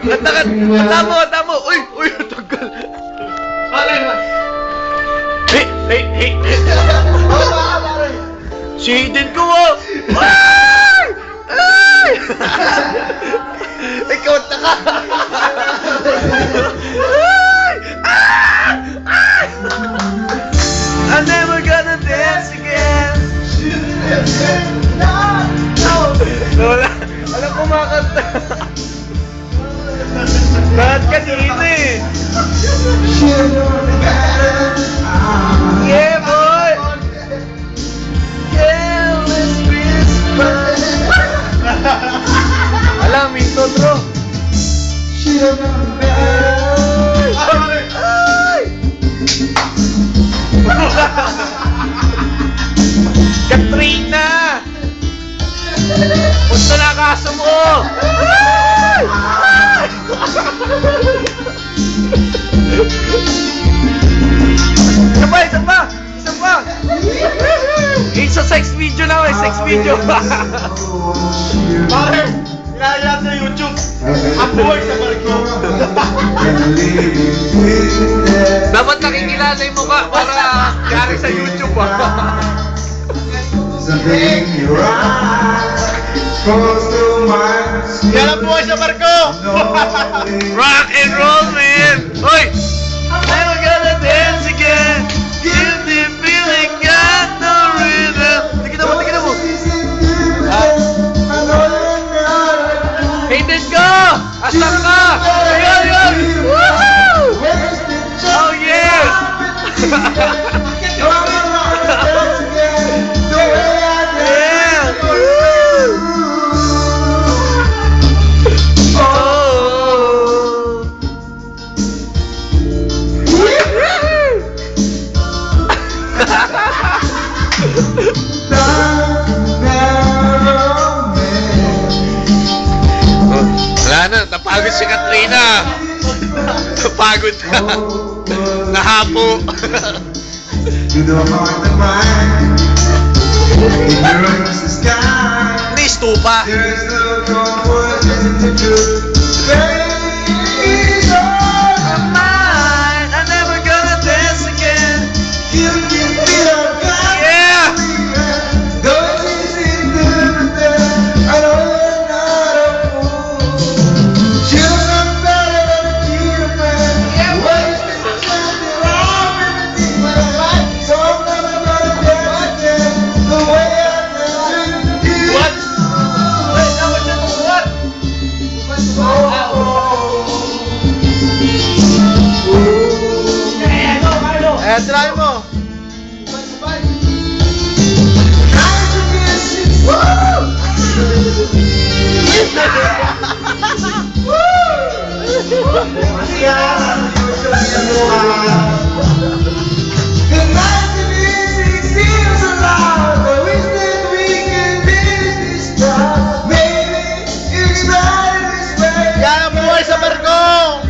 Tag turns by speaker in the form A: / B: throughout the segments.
A: Ang tagal. Tamo, tamo. Uy, uy, tagal. Hey, hey, hey. Si Hayden ko, oh. Ay! Ay! Ikaw na ka. Ay! Ah! Ah! I'm never gonna dance again. Wala. Alam kumakanta. Katrina! Punta na kaso mo! Ay! Ay! Isa pa, isa pa! Isa pa! It's a sex video na, sex video.
B: Buhay sa barko.
A: Dapat nakikilala yung mukha para yari sa YouTube ah.
B: Yan ang buhay sa barko.
A: Rock and roll, Wala na, napagod si Katrina. Napagod na.
C: The heart of mine, ignorance the sky.
A: Hindi, stupa.
C: There's no comfort in the truth.
B: Eh, try mo. Yan ang buhay sa barko.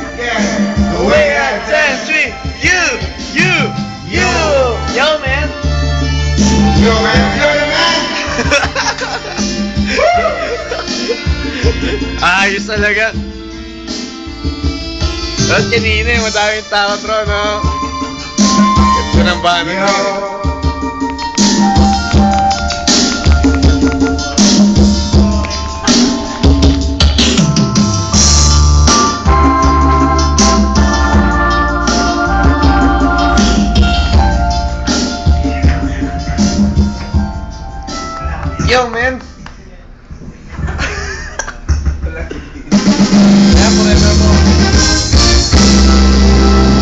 A: you, you, you. Yo, man.
C: Yo, man, the man.
A: Ayos talaga. Tapos kanina, madaming tao, bro, no? Ganda ng banat.
C: Yo, Yo, man.